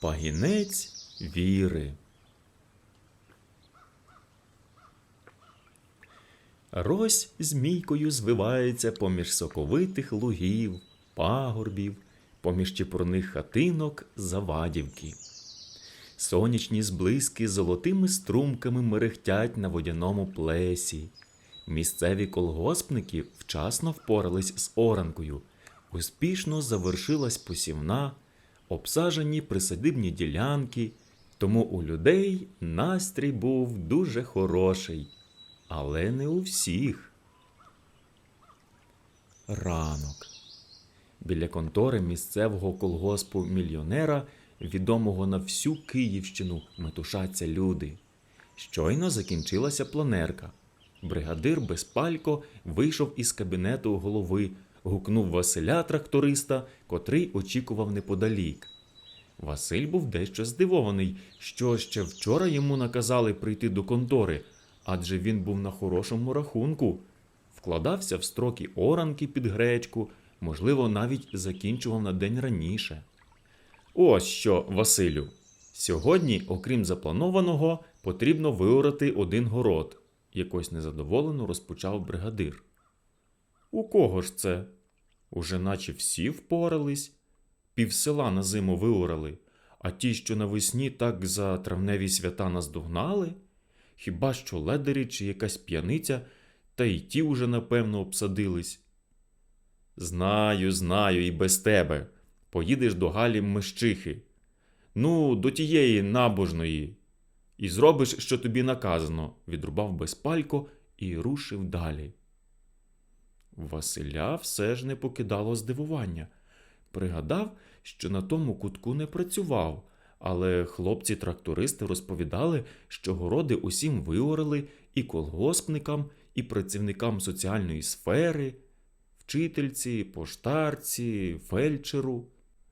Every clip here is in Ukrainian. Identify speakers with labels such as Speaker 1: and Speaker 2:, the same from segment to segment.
Speaker 1: Пагінець віри. Рось змійкою звивається поміж соковитих лугів, пагорбів, поміж чепурних хатинок завадівки. Сонячні зблиски золотими струмками мерехтять на водяному плесі. Місцеві колгоспники вчасно впорались з оранкою. Успішно завершилась посівна, обсажені присадибні ділянки, тому у людей настрій був дуже хороший, але не у всіх. Ранок. Біля контори місцевого колгоспу мільйонера, відомого на всю Київщину, метушаться люди. Щойно закінчилася планерка. Бригадир Безпалько вийшов із кабінету голови, гукнув Василя тракториста, котрий очікував неподалік. Василь був дещо здивований, що ще вчора йому наказали прийти до контори, адже він був на хорошому рахунку, вкладався в строки оранки під гречку, можливо, навіть закінчував на день раніше. Ось що, Василю. Сьогодні, окрім запланованого, потрібно виорати один город, якось незадоволено розпочав бригадир. У кого ж це? Уже наче всі впорались, пів села на зиму виорали, а ті, що навесні так за травневі свята наздогнали? Хіба що ледері чи якась п'яниця, та й ті уже напевно обсадились. Знаю, знаю, і без тебе. Поїдеш до Галі Мещихи. Ну, до тієї набожної. І зробиш, що тобі наказано, відрубав безпалько і рушив далі. Василя все ж не покидало здивування. Пригадав, що на тому кутку не працював, але хлопці-трактористи розповідали, що городи усім виорали і колгоспникам, і працівникам соціальної сфери, вчительці, поштарці, фельдшеру.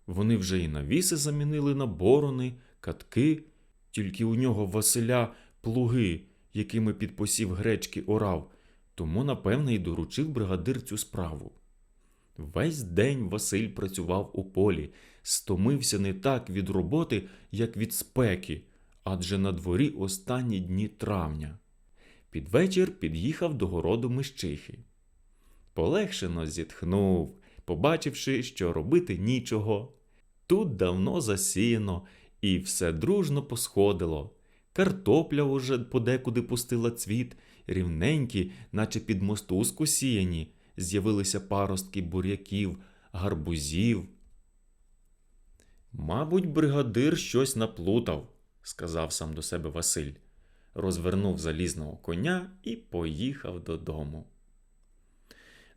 Speaker 1: Вони вже і навіси замінили на борони, катки, тільки у нього Василя плуги, якими під посів гречки орав, тому, напевне, і доручив бригадир цю справу. Весь день Василь працював у полі, стомився не так від роботи, як від спеки, адже на дворі останні дні травня. Під вечір під'їхав до городу Мищихи. Полегшено зітхнув, побачивши, що робити нічого. Тут давно засіяно, і все дружно посходило. Картопля уже подекуди пустила цвіт, рівненькі, наче під мостузку сіяні, з'явилися паростки буряків, гарбузів. Мабуть, бригадир щось наплутав, сказав сам до себе Василь, розвернув залізного коня і поїхав додому.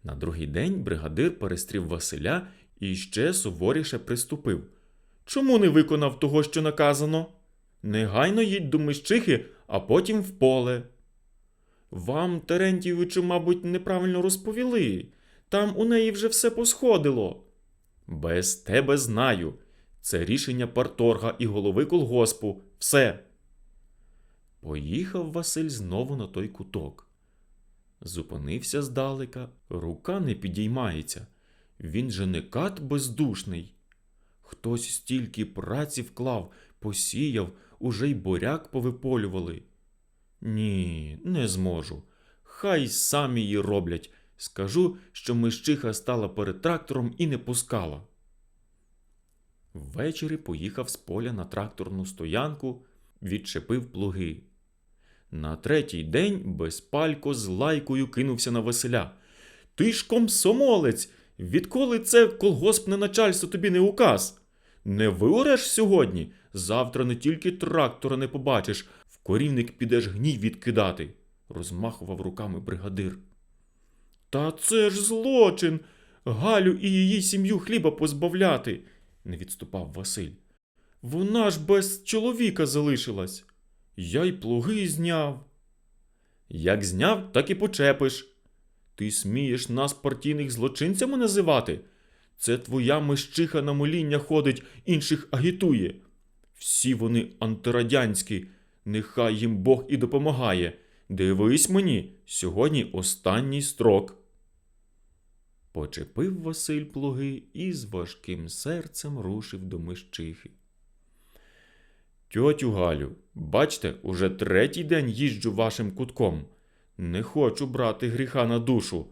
Speaker 1: На другий день бригадир перестрів Василя і ще суворіше приступив. Чому не виконав того, що наказано? Негайно їдь до Мищихи, а потім в поле. Вам, Терентійовичу, мабуть, неправильно розповіли. Там у неї вже все посходило. Без тебе знаю. Це рішення парторга і голови колгоспу. Все. Поїхав Василь знову на той куток. Зупинився здалека, рука не підіймається. Він же не кат бездушний. Хтось стільки праці вклав, посіяв, уже й буряк повиполювали. Ні, не зможу. Хай самі її роблять. Скажу, що мищиха стала перед трактором і не пускала. Ввечері поїхав з поля на тракторну стоянку, відчепив плуги. На третій день безпалько з лайкою кинувся на Василя. Ти ж комсомолець! Відколи це колгоспне начальство тобі не указ? Не виореш сьогодні? Завтра не тільки трактора не побачиш, корівник підеш гній відкидати, розмахував руками бригадир. Та це ж злочин. Галю і її сім'ю хліба позбавляти, не відступав Василь. Вона ж без чоловіка залишилась. Я й плуги зняв. Як зняв, так і почепиш. Ти смієш нас партійних злочинцями називати? Це твоя мищиха на моління ходить, інших агітує. Всі вони антирадянські, нехай їм Бог і допомагає. Дивись мені, сьогодні останній строк. Почепив Василь плуги і з важким серцем рушив до мищихи. Тьотю Галю, бачте, уже третій день їжджу вашим кутком. Не хочу брати гріха на душу,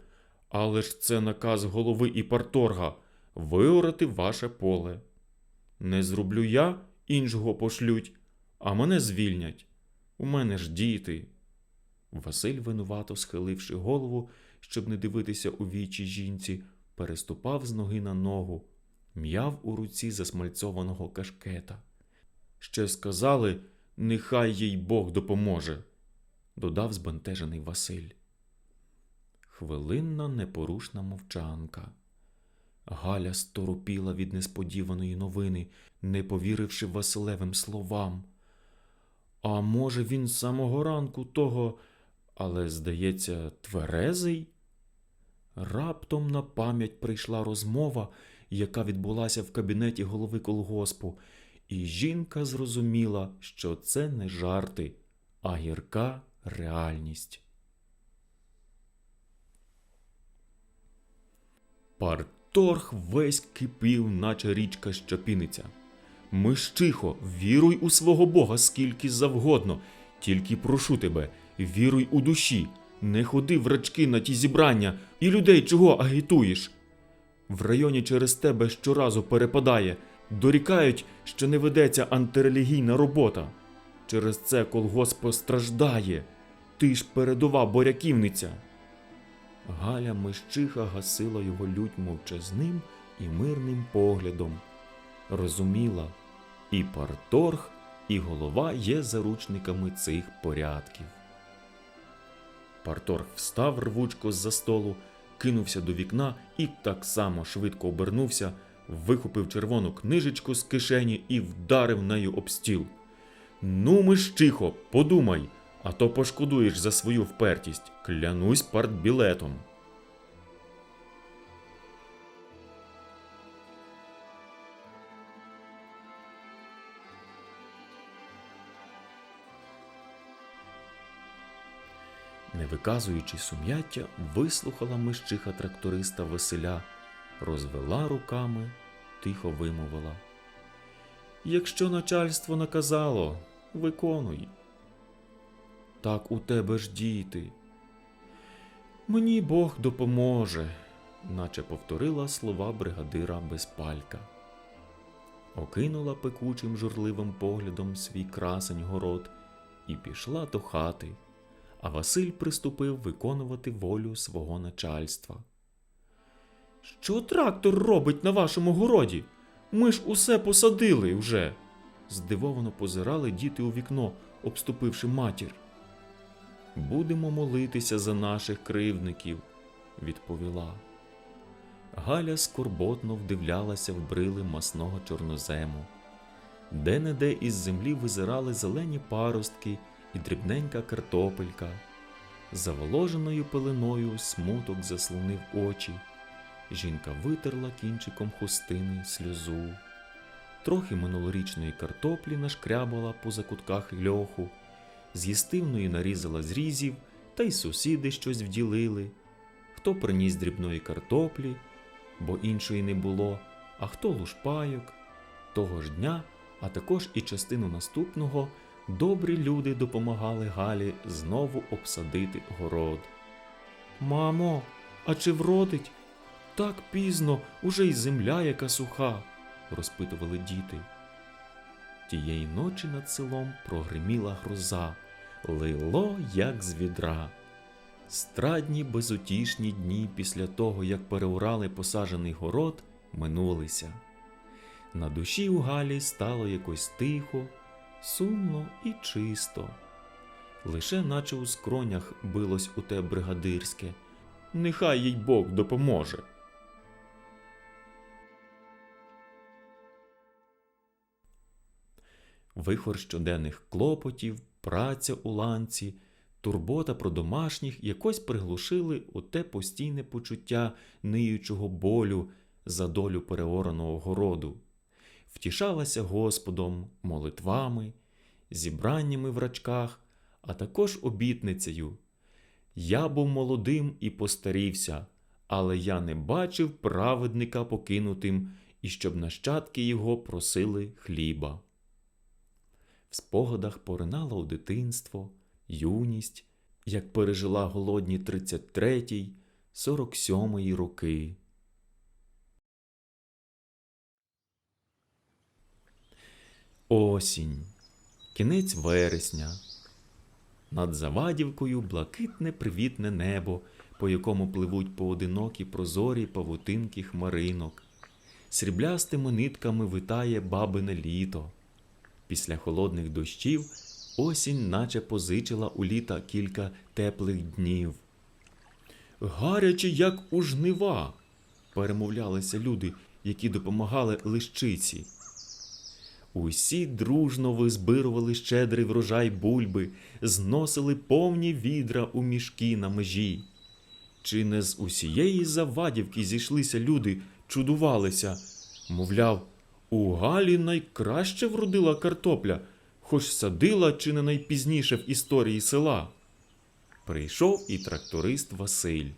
Speaker 1: але ж це наказ голови і парторга виорати ваше поле. Не зроблю я, іншого пошлють, а мене звільнять. У мене ж діти. Василь, винувато схиливши голову, щоб не дивитися у вічі жінці, переступав з ноги на ногу, м'яв у руці засмальцьованого кашкета. Ще сказали, нехай їй Бог допоможе, додав збентежений Василь. Хвилинна непорушна мовчанка. Галя сторопіла від несподіваної новини, не повіривши Василевим словам. А може, він з самого ранку того, але, здається, тверезий? Раптом на пам'ять прийшла розмова, яка відбулася в кабінеті голови колгоспу, і жінка зрозуміла, що це не жарти, а гірка реальність. Парторг весь кипів, наче річка щепіниця. Мищихо, віруй у свого Бога скільки завгодно, тільки прошу тебе, віруй у душі, не ходи в рачки на ті зібрання і людей чого агітуєш. В районі через тебе щоразу перепадає, дорікають, що не ведеться антирелігійна робота. Через це колгосп постраждає. Ти ж передова боряківниця. Галя Мищиха гасила його лють мовчазним і мирним поглядом. Розуміла, і парторг, і голова є заручниками цих порядків. Парторг встав рвучко з-за столу, кинувся до вікна і так само швидко обернувся, вихопив червону книжечку з кишені і вдарив нею об стіл. Ну, Мищихо, подумай, а то пошкодуєш за свою впертість. Клянусь партбілетом. Не виказуючи сум'яття, вислухала мищиха тракториста Василя, розвела руками, тихо вимовила. Якщо начальство наказало, виконуй. Так у тебе ж діти. Мені Бог допоможе, наче повторила слова бригадира Безпалька. Окинула пекучим журливим поглядом свій красень город і пішла до хати, а Василь приступив виконувати волю свого начальства. Що трактор робить на вашому городі? Ми ж усе посадили вже. Здивовано позирали діти у вікно, обступивши матір. Будемо молитися за наших кривдників, відповіла. Галя скорботно вдивлялася в брили масного чорнозему. Де-не-де із землі визирали зелені паростки і дрібненька картопелька. Заволоженою пеленою смуток заслонив очі. Жінка витерла кінчиком хустини сльозу. Трохи минулорічної картоплі нашкрябала по закутках льоху, з їстивної нарізала зрізів, та й сусіди щось вділили. Хто приніс дрібної картоплі, бо іншої не було, а хто лушпайок. Того ж дня, а також і частину наступного, добрі люди допомагали Галі знову обсадити город. Мамо, а чи вродить? Так пізно, уже й земля яка суха, розпитували діти. Тієї ночі над селом прогриміла гроза, лило, як з відра. Страдні безутішні дні після того, як переурали посаджений город, минулися. На душі у Галі стало якось тихо, сумно і чисто. Лише наче у скронях билось у те бригадирське. Нехай їй Бог допоможе. Вихор щоденних клопотів, праця у ланці, турбота про домашніх якось приглушили у те постійне почуття ниючого болю за долю переораного городу. Втішалася Господом, молитвами, зібраннями в рачках, а також обітницею. Я був молодим і постарівся, але я не бачив праведника покинутим, і щоб нащадки його просили хліба. В спогадах поринала у дитинство, юність, як пережила голодні 33-й, 47-й роки. Осінь. Кінець вересня. Над Завадівкою блакитне привітне небо, по якому пливуть поодинокі прозорі павутинки хмаринок. Сріблястими нитками витає бабине літо. Після холодних дощів осінь наче позичила у літа кілька теплих днів. Гаряче, як у жнива, перемовлялися люди, які допомагали лищиці. Усі дружно визбирували щедрий врожай бульби, зносили повні відра у мішки на межі. Чи не з усієї завадівки зійшлися люди, чудувалися, мовляв, у Галі найкраще вродила картопля, хоч садила чи не найпізніше в історії села. Прийшов і тракторист Василь.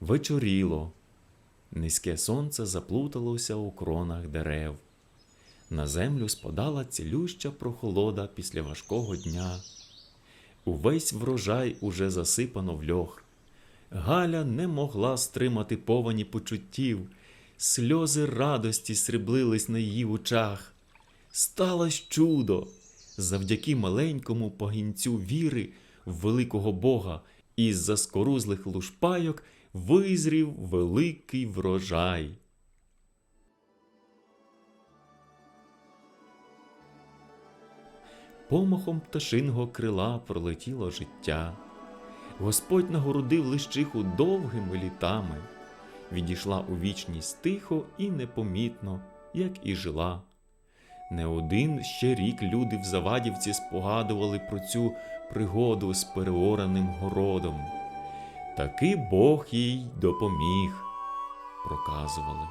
Speaker 1: Вечоріло. Низьке сонце заплуталося у кронах дерев. На землю спадала цілюща прохолода після важкого дня. Увесь врожай уже засипано в льох. Галя не могла стримати повені почуттів, сльози радості сріблились на її очах. Сталось чудо! Завдяки маленькому погінцю віри в великого Бога із заскорузлих лушпайок визрів великий врожай. Помахом пташиного крила пролетіло життя. Господь нагородив лищиху довгими літами, відійшла у вічність тихо і непомітно, як і жила. Не один ще рік люди в Завадівці спогадували про цю пригоду з переораним городом. Таки Бог їй допоміг, проказували.